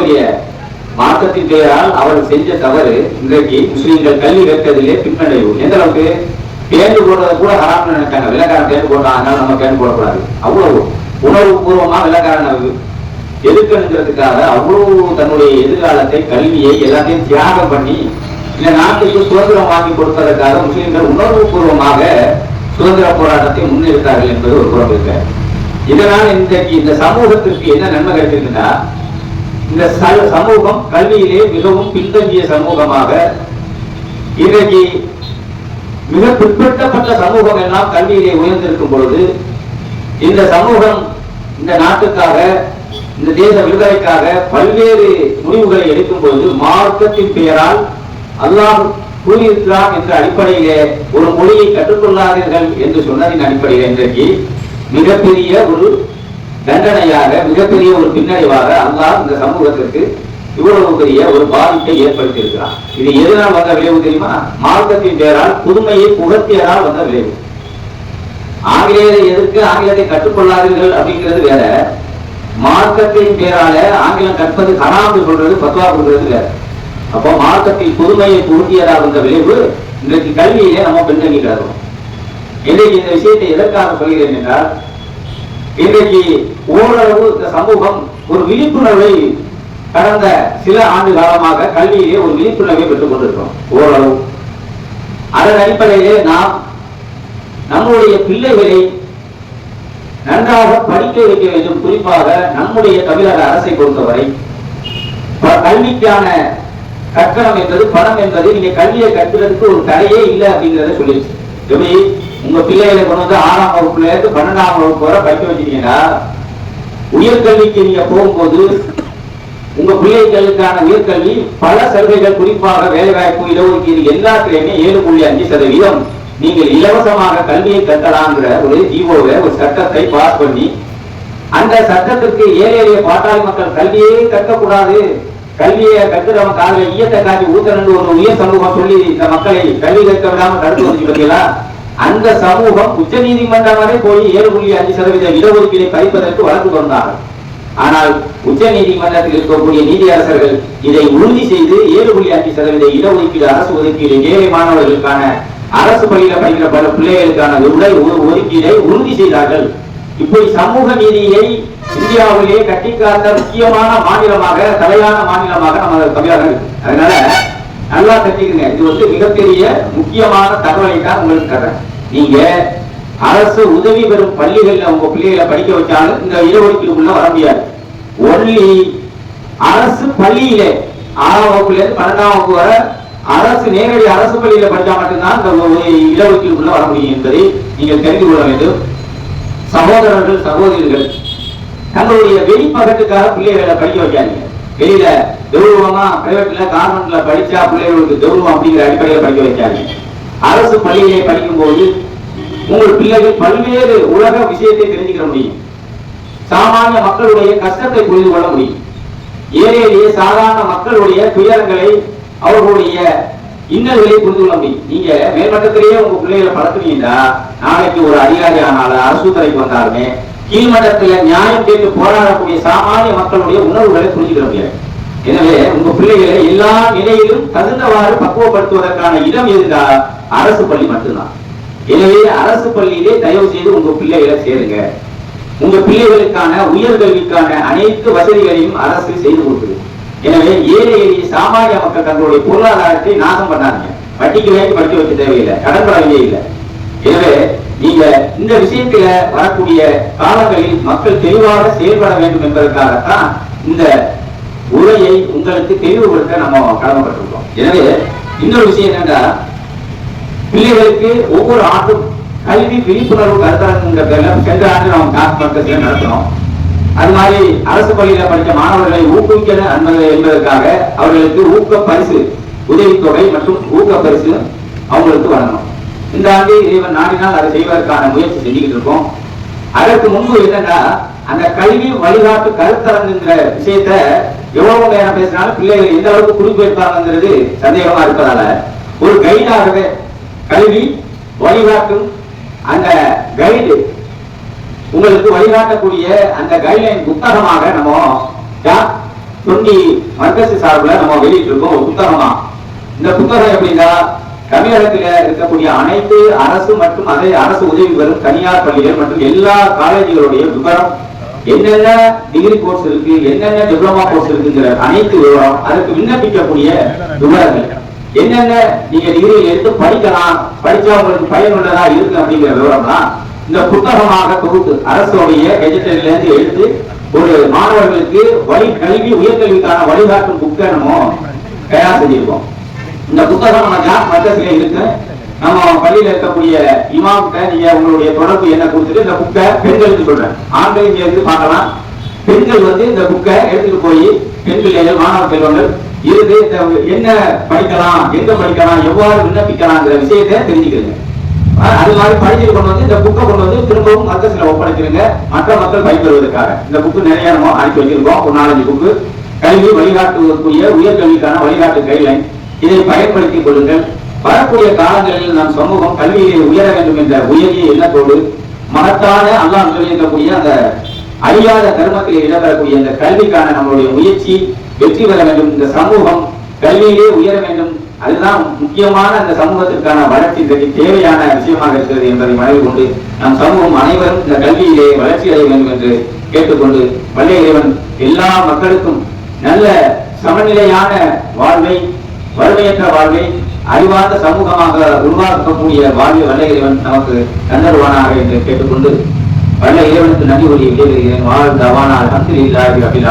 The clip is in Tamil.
பெரிய மாற்றத்தின் பெயரால் அவர் செஞ்ச தவறு இன்றைக்கு முஸ்லீம்கள் கல்வி கற்கதிலே பின்னடைவு. எந்த அளவுக்கு? பேண்டு போடுறத கூட ஹராம்னு நினைச்சாங்க வெள்ளக்காரன் பேண்டு போடுறாங்க அதனால நம்ம பேண்டு போடக்கூடாது. அவ்வளவு உணர்வு பூர்வமா வெள்ளக்காரன் எதிர்க்கணுங்கிறதுக்காக அவ்வளவு தன்னுடைய எதிர்காலத்தை கல்வியை எல்லாத்தையும் தியாகம் பண்ணி இந்த நாட்டுக்கு சுதந்திரம் வாங்கி கொடுப்பதற்காக முஸ்லீம்கள் உணர்வு பூர்வமாக சுதந்திர போராட்டத்தை முன்னெடுத்தார்கள் என்பது ஒரு புறம் இருக்க இதனால் இன்றைக்கு இந்த சமூகத்திற்கு என்ன நன்மை கிடைச்சிருக்குன்னா இந்த ச- சமூகம் கல்வியிலே மிகவும் பின்தங்கிய சமூகமாக இன்றைக்கு மிக பிற்படுத்தப்பட்ட சமூகம் எல்லாம் கல்வியிலே உயர்ந்திருக்கும் பொழுது இந்த சமூகம் இந்த நாட்டுக்காக இந்த தேச விடுதலைக்காக பல்வேறு முடிவுகளை எடுக்கும் பொழுது மார்க்கத்தின் பெயரால் அல்லாஹ் கூறியிருக்கிறான் என்ற அடிப்படையிலே ஒரு மொழியை கற்றுக்கொள்ளாதீர்கள் என்று சொன்னதின் அடிப்படையில் இன்றைக்கு மிகப்பெரிய ஒரு தண்டனையாக மிகப்பெரிய ஒரு பின்னடைவாக அல்லாஹ் இந்த சமூகத்திற்கு இவ்வளவு பெரிய ஒரு பாதிப்பை ஏற்படுத்தியிருக்கிறான். இது எதனால் வந்த விளைவு தெரியுமா? மார்க்கத்தின் பெயரால் புதுமையை புகத்தியரால் வந்த விளைவு. ஆங்கிலேயரை எதிர்த்து ஆங்கிலத்தை கற்றுக்கொள்ளாதீர்கள் அப்படிங்கிறது வேற. மார்க்கத்தின் பேரால ஆங்கிலம் கற்பது ஹராம்னு சொல்றது பத்வா கொடுக்கிறது வேற. அப்போ மார்க்கத்தில் புதுமையை புகுத்தியதாக வந்த விளைவு இன்றைக்கு கல்வியிலே நம்ம பின்தங்கிக்கிறோம் இன்றைக்கு இந்த விஷயத்தை எதற்காக சொல்கிறேன் என்றால் இன்றைக்கு ஓரளவு இந்த சமூகம் ஒரு விழிப்புணர்வை கடந்த சில ஆண்டு காலமாக கல்வியிலே ஒரு விழிப்புணர்வை பெற்றுக் கொண்டிருக்கிறோம் ஓரளவு. அதன் அடிப்படையிலே நாம் நம்முடைய பிள்ளைகளை நன்றாக படிக்க வைக்க வேண்டும். குறிப்பாக நம்முடைய தமிழக அரசை பொறுத்தவரை கல்விக்கான கட்டணம் என்பது பணம் என்பது நீங்க கல்வியை கற்கிறதுக்கு ஒரு தடையே இல்லை அப்படிங்கிறத சொல்லிடுச்சு. எப்படி? உங்க பிள்ளைகளை கொண்டு வந்து ஆறாம் வகுப்புல இருந்து பன்னெண்டாம் வகுப்பு வரை படிக்க வச்சிருக்கீங்கன்னா உயர்கல்விக்கு நீங்க போகும்போது உங்க பிள்ளைகளுக்கான உயர்கல்வி பல சலுகைகள் குறிப்பாக வேலைவாய்ப்பு இடஒதுக்கீடு எல்லாத்துலயுமே ஏழு புள்ளி அஞ்சு சதவீதம். நீங்கள் இலவசமாக கல்வியை கட்டலாங்கிற ஒரு ஜீவோவை ஒரு சட்டத்தை பாஸ் பண்ணி அந்த சட்டத்திற்கு ஏழை எளிய பாட்டாளி மக்கள் கல்வியே கற்கக்கூடாது. கல்வியை கற்கிறவன் காலையில் ஈயத்தை காட்டி ஊத்தரண்டு ஒரு உயர் சமூகம் சொல்லி இந்த மக்களை கல்வி கற்க விடாம தடுத்து வந்துச்சு பார்த்தீங்களா அந்த சமூகம் உச்ச நீதிமன்றம் வரை போய் ஏழு புள்ளி அஞ்சு சதவீத இடஒதுக்கீடை பறிப்பதற்கு வழக்கு தொடர்ந்தார்கள். ஆனால் உச்ச நீதிமன்றத்தில் இருக்கக்கூடிய நீதியரசர்கள் இதை உறுதி செய்து ஏழு புள்ளி அஞ்சு சதவீத இடஒதுக்கீடு அரசு ஒதுக்கீடு ஏழை மாணவர்களுக்கான அரசு பள்ளியில படிக்கிற பல பிள்ளைகளுக்கான உடை ஒதுக்கீடை உறுதி செய்தார்கள். இப்படி சமூக நீதியை இந்தியாவிலே கட்டிக்காத்த முக்கியமான மாநிலமாக தலையான மாநிலமாக நம்ம தமிழகம் இருக்கு. அதனால நல்லா தெரிஞ்சுக்கங்க இது வந்து மிகப்பெரிய முக்கியமான தகவலை தான் உங்களுக்கு தர்றேன். நீங்க அரசு உதவி பெறும் பள்ளிகள்ல உங்க பிள்ளைகளை படிக்க வச்சாலும் இந்த இடஒதுக்கீடுக்குள்ள வர முடியாது. ஒன்லி அரசு பள்ளியிலே ஆறாம் வகுப்புல இருந்து பன்னெண்டாம் வகுப்பு வரை அரசு நேரடி அரசு பள்ளியில படிச்சா மட்டும்தான் இந்த ஒரு இடஒதுக்கீடுக்குள்ள வர முடியும் என்பதை நீங்கள் தெரிந்து கொள்ள வேண்டும். சகோதரர்கள் சகோதரிகள் தங்களுடைய வெளிப்பகட்டுக்காக பிள்ளைகளை படிக்க வைக்காதீங்க. வெளியில கௌரவமா பிரைவேட்ல கார்மெண்ட்ல படிச்சா பிள்ளைகளுக்கு கௌரவம் அப்படிங்கிற அடிப்படையில் படிக்க வைக்காதீங்க. அரசு பள்ளியிலே படிக்கும்போது உங்கள் பிள்ளைகள் பல்வேறு உலக விஷயத்தை தெரிஞ்சுக்கிற முடியும். சாமானிய மக்களுடைய கஷ்டத்தை புரிந்து கொள்ள முடியும். ஏழை சாதாரண மக்களுடைய துயரங்களை அவர்களுடைய இன்னல்களை புரிந்து கொள்ள முடியும். நீங்க மேல்மட்டத்திலேயே உங்க பிள்ளைகளை பழக்குனீங்கன்னா நாளைக்கு ஒரு அதிகாரி ஆனாலும் அரசு துறைக்கு வந்தாலுமே கீழ்மட்டத்தில் நியாயம் கேட்டு போராடக்கூடிய சாமானிய மக்களுடைய உணர்வுகளை புரிஞ்சுக்கிற முடியாது. எனவே உங்க பிள்ளைகளை எல்லா நிலையிலும் தகுந்தவாறு பக்குவப்படுத்துவதற்கான இடம் இருந்தால் அரசு பள்ளி மட்டும்தான். எனவே அரசு பள்ளியிலே தயவு செய்து உங்க பிள்ளைகளை சேருங்க. உங்க பிள்ளைகளுக்கான உயர்கல்விக்கான அனைத்து வசதிகளையும் அரசு செய்து கொடுக்குது. எனவே ஏழை எளிய சாமானிய மக்கள் தங்களுடைய பொருளாதாரத்தை நாசம் பண்ணாதீங்க. வட்டிக்கு வேண்டி படிக்க வைக்க தேவையில்லை. கடன் இல்லை. எனவே நீங்க இந்த விஷயத்துல வரக்கூடிய காலங்களில் மக்கள் தெளிவாக செயல்பட வேண்டும் என்பதற்காகத்தான் இந்த உரையை உங்களுக்கு தெளிவுபடுத்த நம்ம கடமைப்பட்டிருக்கோம். எனவே இன்னொரு விஷயம் என்னன்னா பிள்ளைகளுக்கு ஒவ்வொரு ஆண்டும் கல்வி விழிப்புணர்வு கருத்தரங்குங்கிற பேர்ல சென்ற ஆண்டு நாம் காசு மட்டத்தில் நடத்தினோம் அது மாதிரி அரசு பள்ளியில படித்த மாணவர்களை ஊக்குவிக்க என்பது என்பதற்காக அவர்களுக்கு ஊக்க பரிசு உதவித்தொகை மற்றும் ஊக்க பரிசு அவங்களுக்கு வழங்கணும். இந்த ஆண்டு இறைவன் நாடினால் அதை செய்வதற்கான முயற்சி செஞ்சுக்கிட்டு இருக்கோம். அதற்கு முன்பு என்னன்னா அந்த கல்வி வழிகாட்டு கருத்தரங்குங்கிற விஷயத்த எவ்வளவு நேரம் பேசினாலும் பிள்ளைகள் எந்த அளவுக்கு குறிப்பேற்பாங்கிறது சந்தேகமா இருப்பதால ஒரு கைடாகவே கல்வி வழிகாட்டும் அந்த கைடு உங்களுக்கு வழிகாட்டக்கூடிய அந்த கைட்லைன் புத்தகமாக நம்ம தொண்டி மர்கசி சார்பில் நம்ம வெளியிட்டிருக்கோம் ஒரு புத்தகமா. இந்த புத்தகம் எப்படின்னா தமிழகத்தில் இருக்கக்கூடிய அனைத்து அரசு மற்றும் அதை அரசு உதவி பெறும் தனியார் பள்ளிகள் மற்றும் எல்லா காலேஜுகளுடைய விவரம் என்னென்ன டிகிரி கோர்ஸ் இருக்கு என்னென்ன டிப்ளமா கோர்ஸ் இருக்குங்கிற அனைத்து விவரம் அதற்கு விண்ணப்பிக்கக்கூடிய விவரங்கள். என்னென்ன நீங்க டிகிரி எடுத்து படிக்கலாம் படிச்சா உங்களுக்கு பயனுள்ளதா இருக்கு அப்படிங்கிற விவரம்லாம் இந்த புத்தகமாக தொகுத்து அரசுடைய கெஜெட்டில இருந்து எடுத்து ஒரு மாணவர்களுக்கு வழி கல்வி உயர்கல்விக்கான வழிகாட்டும் புக்கை நம்ம தயார் செஞ்சிருக்கோம். இந்த புத்தகம் நம்ம ஜாப் இருக்கு. நம்ம பள்ளியில இருக்கக்கூடிய இமாம்கிட்ட நீங்க உங்களுடைய தொடர்பு என்ன கொடுத்துட்டு இந்த புக்கை பெண்களுக்கு சொல்றேன். ஆண்கள் இங்க இருந்து பார்க்கலாம். பெண்கள் வந்து இந்த புக்கை எடுத்துட்டு போய் பெண் பிள்ளைகள் மாணவ செல்வங்கள் இருந்து என்ன படிக்கலாம் எங்க படிக்கலாம் எவ்வாறு விண்ணப்பிக்கலாம்ங்கிற விஷயத்தை தெரிஞ்சுக்கிறீங்க. அது மாதிரி படிச்சுட்டு கொண்டு வந்து இந்த புக்கை கொண்டு வந்து திரும்பவும் மர்க்கஸ்ல ஒப்படைச்சிருங்க மற்ற மக்கள் பயன்பெறுவதற்காக இந்த புக்கு நிறைய நம்ம அனுப்பி வச்சிருக்கோம். ஒரு நாலஞ்சு புக்கு. கல்வி வழிகாட்டுவதற்குரிய உயர்கல்விக்கான வழிகாட்டு கைட்லைன் இதை பயன்படுத்திக் கொள்ளுங்கள். வரக்கூடிய காலங்களில் நம் சமூகம் கல்வியிலே உயர வேண்டும் என்ற உயரிய எண்ணத்தோடு மகத்தான அல்லாம் சொல்லியிருக்கக்கூடிய அந்த அழியாத தர்மத்திலே இடம்பெறக்கூடிய இந்த கல்விக்கான நம்மளுடைய முயற்சி வெற்றி பெற வேண்டும். இந்த சமூகம் கல்வியிலே உயர வேண்டும். அதுதான் முக்கியமான அந்த சமூகத்திற்கான வளர்ச்சி. இன்றைக்கு தேவையான விஷயமாக இருக்கிறது என்பதை மனதில் கொண்டு நம் சமூகம் அனைவரும் இந்த கல்வியிலே வளர்ச்சி அடைய வேண்டும் என்று கேட்டுக்கொண்டு வல்ல இறைவன் எல்லா மக்களுக்கும் நல்ல சமநிலையான வாழ்வை வறுமையற்ற வாழ்வை அறிவார்ந்த சமூகமாக உருவாக்கக்கூடிய வாழ்வை வல்ல இறைவன் நமக்கு தந்தருவானாக என்று கேட்டுக்கொண்டு வல்ல இறைவனுக்கு நன்றி ஒளி விடைபெறுகிறேன். வாழ்ந்த தவானா அலமதுல்லாஹி ரபில்